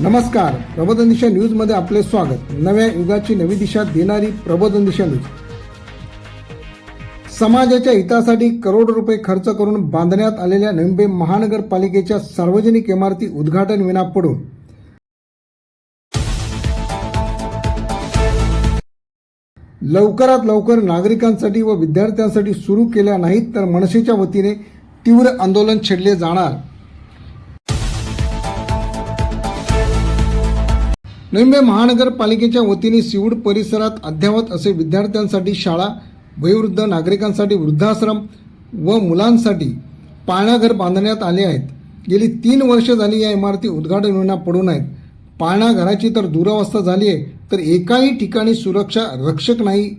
नमस्कार. प्रबोधन दिशा न्यूजमध्ये आपले स्वागत. नव्या युगाची नवी दिशा देणारी प्रबोधन दिशा न्यूज. समाजाच्या हितासाठी करोड रुपये खर्च करून बांधण्यात आलेल्या मुंबई महानगरपालिकेच्या सार्वजनिक इमारती उद्घाटन विना पडून. लवकरात लवकर नागरिकांसाठी व विद्यार्थ्यांसाठी सुरू केल्या नाहीत तर मनसेच्या वतीने तीव्र आंदोलन छेडले जाणार. नवी महानगरपालिकेच्या वतीने सिवूड परिसरात अद्ययावत असे विद्यार्थ्यांसाठी शाळा वयोवृद्ध नागरिकांसाठी वृद्धाश्रम व मुलांसाठी पाळणाघर बांधण्यात आले आहेत. गेली तीन वर्ष झाली या इमारती उद्घाटन विना पडून आहेत. पाळणा घराची तर दुरावस्था झाली आहे तर एकाही ठिकाणी सुरक्षा रक्षक नाही.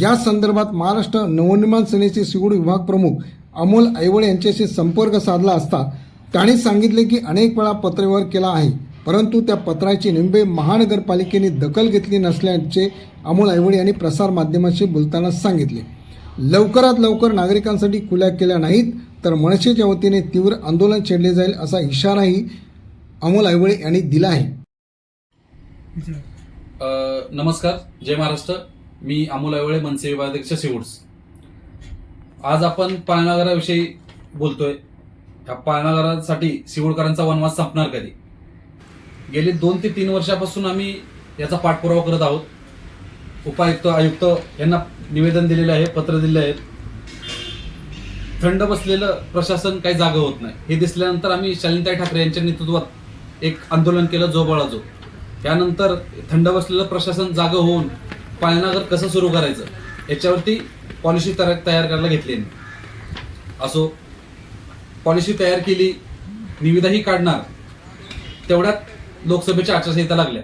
या संदर्भात महाराष्ट्र नवनिर्माण सेनेचे सिवूड विभाग प्रमुख अमोल ऐवळे यांच्याशी संपर्क साधला असता त्यांनी सांगितले की अनेक वेळा पत्रव्यवहार केला आहे. परंतु त्या पत्राची मुंबई महानगरपालिकेने दखल घेतली नसल्याचे अमोल ऐवळे यांनी प्रसारमाध्यमांशी बोलताना सांगितले. लवकरात लवकर नागरिकांसाठी खुल्या केल्या नाहीत तर मनसेच्या वतीने तीव्र आंदोलन छेडले जाईल असा इशाराही अमोल ऐवळे यांनी दिला आहे. नमस्कार जय महाराष्ट्र. मी अमोल अवळे मनसे विभागाध्यक्ष शिवूड्स आज आपण पाळणाघराविषयी बोलतोय. त्या पाळणाघरासाठी शिवडकरांचा वनवास संपणार कधी? गेले दोन ते तीन वर्षापासून आम्ही याचा पाठपुरावा करत आहोत. उपायुक्त आयुक्त यांना निवेदन दिलेलं आहे पत्र दिले आहे. थंड बसलेलं प्रशासन काही जागा होत नाही. हे दिसल्यानंतर आम्ही शालिनताई ठाकरे यांच्या नेतृत्वात एक आंदोलन केलं जो बळाजो त्यानंतर थंड बसलेलं प्रशासन जागं होऊन पालनागर कसं सुरू करायचं याच्यावरती पॉलिसी तयार तयार करायला घेतली असो पॉलिसी तयार केली निविदाही काढणार तेवढ्यात लोकसभेच्या आचारसंहिता लागल्या.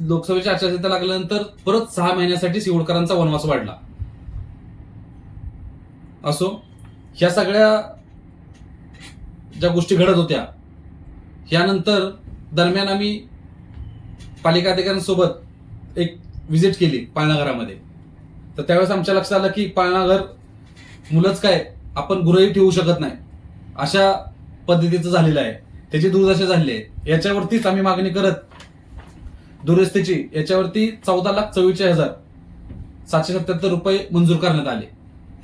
लोकसभेच्या आचारसंहिता लागल्यानंतर परत सहा महिन्यासाठी सिवडकरांचा वनवास वाढला. असो ह्या सगळ्या ज्या गोष्टी घडत होत्या यानंतर दरम्यान आम्ही पालिका अधिकाऱ्यांसोबत एक व्हिजिट केली पाळणाघरामध्ये तर त्यावेळेस आमच्या लक्षात आलं की पाळणाघर मुलंच काय आपण गुरही ठेवू शकत नाही. अशा पद्धतीचं झालेलं आहे. त्याची दुर्दशा झाली आहे. याच्यावरतीच आम्ही मागणी करत दुरुस्तीची याच्यावरती चौदा लाख चव्वेचाळीस हजार सातशे सत्याहत्तर रुपये मंजूर करण्यात आले.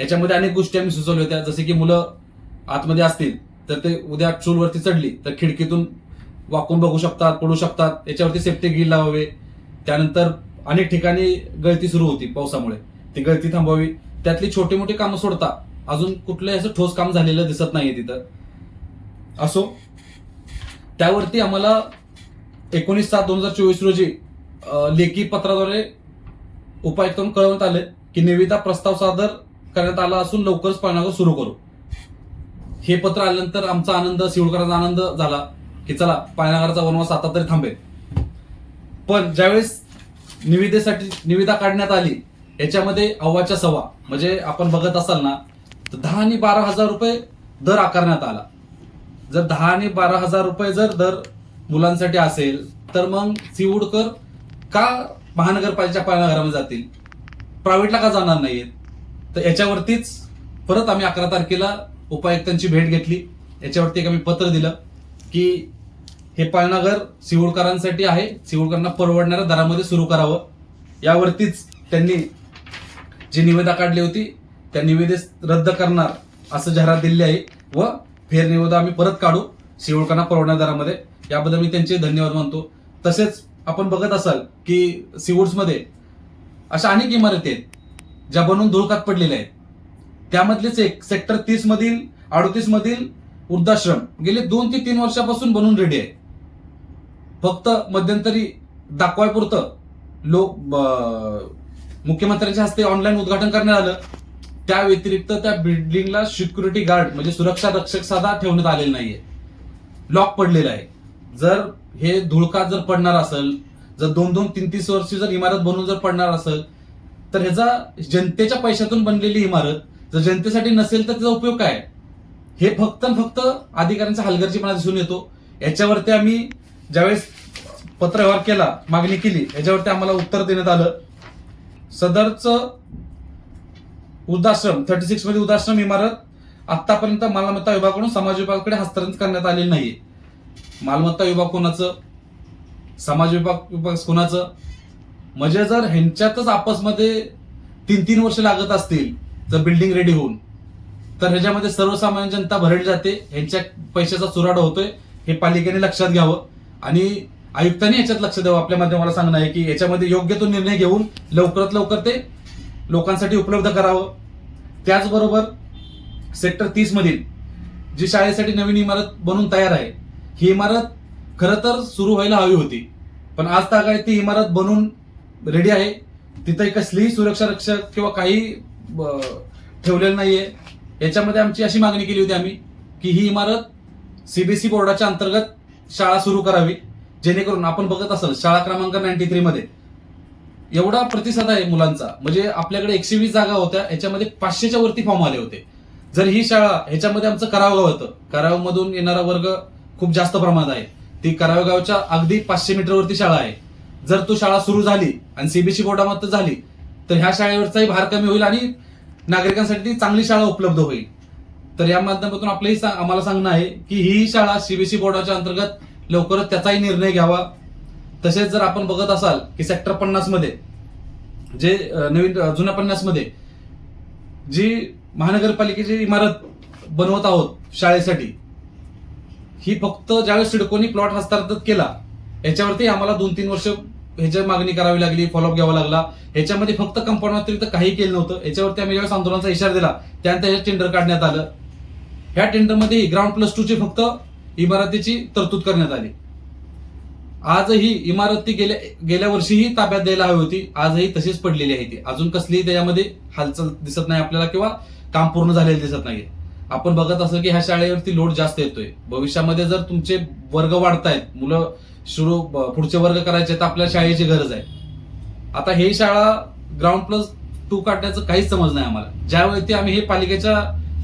याच्यामध्ये अनेक गोष्टी आम्ही सुचवल्या होत्या. जसे की मुलं आतमध्ये असतील तर ते उद्या चूलवरती चढली तर खिडकीतून वाकून बघू शकतात पडू शकतात. याच्यावरती सेफ्टी गिल लावावे. त्यानंतर अनेक ठिकाणी गळती सुरू होती पावसामुळे. ती गळती थांबवावी. त्यातली छोटी मोठी कामं सोडता अजून कुठलंही असं ठोस काम झालेलं दिसत नाहीये तिथं. असो त्यावरती आम्हाला एकोणीस सात दोन हजार चोवीस रोजी लेखी पत्राद्वारे उपायुक्तून कळवण्यात आले की निविदा प्रस्ताव सादर करण्यात आला असून लवकरच पाळणाघर सुरू करू. हे पत्र आल्यानंतर आमचा आनंद सिवडकरांचा आनंद झाला की चला पाळणाघराचा वनवास आता तरी थांबेल. पण ज्यावेळेस निविदेसाठी निविदा काढण्यात आली याच्यामध्ये अव्वाच्या सव्वा म्हणजे आपण बघत असाल ना तर दहा आणि बारा हजार रुपये दर आकारण्यात आला. जर दहा आणि बारा हजार रुपये जर दर मुलांसाठी असेल तर मग सिवुडकर का महानगरपालिकेच्या पाळणाघरामध्ये जातील? प्रायव्हेटला का जाणार नाहीत? तर याच्यावरतीच परत आम्ही अकरा तारखेला उपायुक्तांची भेट घेतली. याच्यावरती एक आम्ही पत्र दिलं की हे पालनगर सिवुडकरांसाठी आहे. सिवूडकरांना परवडणाऱ्या दरामध्ये सुरू करावं. यावरतीच त्यांनी जी निवेदा काढली होती त्या निवेदे रद्द करणार असं जाहिरात दिली आहे व फेरनिवेदा आम्ही परत काढू सिवुडकरांना परवडण्या दरामध्ये. याबद्दल मी त्यांचे धन्यवाद मानतो. तसेच आपण बघत असाल की सिवूड्समध्ये अशा अनेक इमारती आहेत ज्या बनवून धुळकात पडलेल्या आहेत. त्यामधलेच एक सेक्टर तीस मधील अडतीस मधील वृद्धाश्रम गेले दोन ते तीन वर्षापासून बनवून रेडी आहे. फक्त मध्यंतरी दाखवायपुरतं लोक मुख्यमंत्र्यांच्या हस्ते ऑनलाईन उद्घाटन करण्यात आलं. त्या व्यतिरिक्त त्या बिल्डिंगला सिक्युरिटी गार्ड म्हणजे सुरक्षा रक्षक साधा ठेवण्यात आलेला नाहीये. लॉक पडलेला आहे. जर हे धुळका जर पडणार असेल जर दोन दोन तीन तीस वर्षी जर इमारत बनवून जर पडणार असेल तर ह्याचा जनतेच्या पैशातून बनलेली इमारत जर जनतेसाठी नसेल तर त्याचा उपयोग काय? हे फक्त फक्त अधिकाऱ्यांचा हलगर्जीपणा दिसून येतो. याच्यावरती आम्ही ज्यावेळेस पत्रव्यवहार केला मागणी केली याच्यावरती आम्हाला उत्तर देण्यात आलं. सदरचं वृद्धाश्रम थर्टी सिक्समध्ये वृद्धाश्रम इमारत आतापर्यंत मालमत्ता विभागाकडून समाज विभागाकडे हस्तांतरित करण्यात आलेली नाहीये. मालमत्ता विभाग कोणाचं? समाज विभाग विभाग कोणाचं? म्हणजे जर ह्यांच्यातच आपसमध्ये तीन तीन वर्ष लागत असतील जर बिल्डिंग रेडी होऊन तर ह्याच्यामध्ये सर्वसामान्य जनता भरडी जाते ह्यांच्या पैशाचा चुराडा होतोय हे पालिकेने लक्षात घ्यावं. आणि आयुक्तांनी याच्यात लक्ष द्यावं. आपल्या माध्यमाला सांगणं आहे की याच्यामध्ये योग्य तो निर्णय घेऊन लवकरात लवकर ते लोकांसाठी उपलब्ध करावं. त्याचबरोबर सेक्टर तीस मधील जी शाळेसाठी नवीन इमारत बनून तयार आहे ही इमारत खरं तर सुरू व्हायला हवी होती. पण आज तागायत ती इमारत बनून रेडी आहे. तिथं कसलीही सुरक्षा रक्षक किंवा काही ब- ठेवलेलं नाहीये. याच्यामध्ये आमची अशी मागणी केली होती आम्ही की ही इमारत सीबीएसई बोर्डाच्या अंतर्गत शाळा सुरू करावी. जेणेकरून आपण बघत असाल शाळा क्रमांक नाईन्टी थ्री मध्ये एवढा प्रतिसाद आहे मुलांचा. म्हणजे आपल्याकडे एकशे वीस जागा होत्या याच्यामध्ये पाचशेच्या वरती फॉर्म आले होते. जर ही शाळा ह्याच्यामध्ये आमचं करावगाव होतं कराव मधून येणारा वर्ग खूप जास्त प्रमाणात आहे. ती करावगावच्या अगदी पाचशे मीटरवरती शाळा आहे. जर तो शाळा सुरू झाली आणि सीबीएसई बोर्डामध्ये झाली तर ह्या शाळेवरचाही भार कमी होईल आणि नागरिकांसाठी ती चांगली शाळा उपलब्ध होईल. तर या माध्यमातून आपलंही आम्हाला सांगणं आहे की ही शाळा सीबीएसई बोर्डाच्या अंतर्गत लवकरच त्याचाही निर्णय घ्यावा. तसेच जर आपण बघत असाल की सेक्टर पन्नासमध्ये जे नवीन जुन्या पन्नासमध्ये जी महानगरपालिकेची इमारत बनवत आहोत शाळेसाठी ही फक्त ज्यावेळेस सिडकोनी प्लॉट हस्तांतरित केला याच्यावरती आम्हाला दोन तीन वर्ष ह्याच्या मागणी करावी लागली फॉलोअप घ्यावा लागला. ह्याच्यामध्ये फक्त कंपाऊंड व्यतिरिक्त काही केलं नव्हतं. याच्यावरती आम्ही ज्यावेळेस आंदोलनाचा इशारा दिला त्यानंतर हे टेंडर काढण्यात आलं. ह्या टेंडरमध्ये ग्राउंड प्लस टू ची फक्त इमारतीची तरतूद करण्यात आली. आजही इमारत ती गेल्या गेल्या वर्षीही ताब्यात द्यायला हवी होती. आजही तशीच पडलेली आहे ती. अजून कसलीही त्याच्यामध्ये हालचाल दिसत नाही आपल्याला किंवा काम पूर्ण झालेलं दिसत नाही आपण बघत असं की ह्या शाळेवरती लोड जास्त येतोय. भविष्यामध्ये जर तुमचे वर्ग वाढतायत मुलं सुरू पुढचे वर्ग करायचे तर आपल्या शाळेची गरज आहे. आता हे शाळा ग्राउंड प्लस टू काढण्याचं काहीच समज नाही आम्हाला. ज्यावेळी ते आम्ही हे पालिकेच्या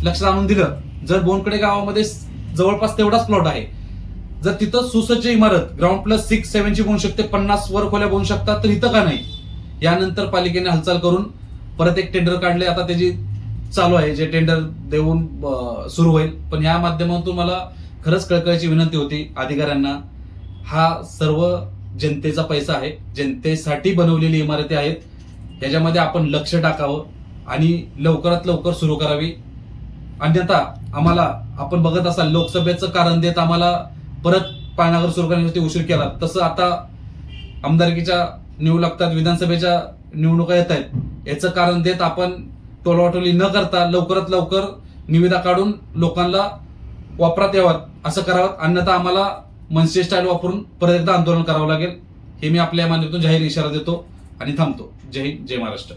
लक्षात आणून दिलं जर बोनकडे गावामध्ये जवळपास तेवढाच प्लॉट आहे. जर तिथं सुसज्ज इमारत ग्राउंड प्लस सिक्स सेव्हनची बनू शकते पन्नास वर खोल्या बनू शकतात तर इथं का नाही? यानंतर पालिकेने हालचाल करून परत एक टेंडर काढले. आता त्याची चालू आहे जे टेंडर देऊन सुरू होईल. पण या माध्यमातून मला खरंच कळकळीची विनंती होती अधिकाऱ्यांना. हा सर्व जनतेचा पैसा आहे. जनतेसाठी बनवलेली इमारती आहेत. याच्यामध्ये आपण लक्ष टाकावं आणि लवकरात लवकर सुरू करावी. अन्यथा आम्हाला आपण बघत असाल लोकसभेचं कारण देत आम्हाला परत पाळणागर सुरू करण्यासाठी उशीर केला. तसं आता आमदारकीच्या निवड लागतात विधानसभेच्या निवडणुका येत आहेत. याचं कारण देत आपण टोलवाटोली न करता लवकरात लवकर निविदा काढून लोकांना वापरात यावं असं करावं. अन्यथा आम्हाला मनसे स्टाईल वापरून परत एकदा आंदोलन करावं लागेल. हे मी आपल्या मान्यतून जाहीर इशारा देतो आणि थांबतो. जय हिंद जय महाराष्ट्र.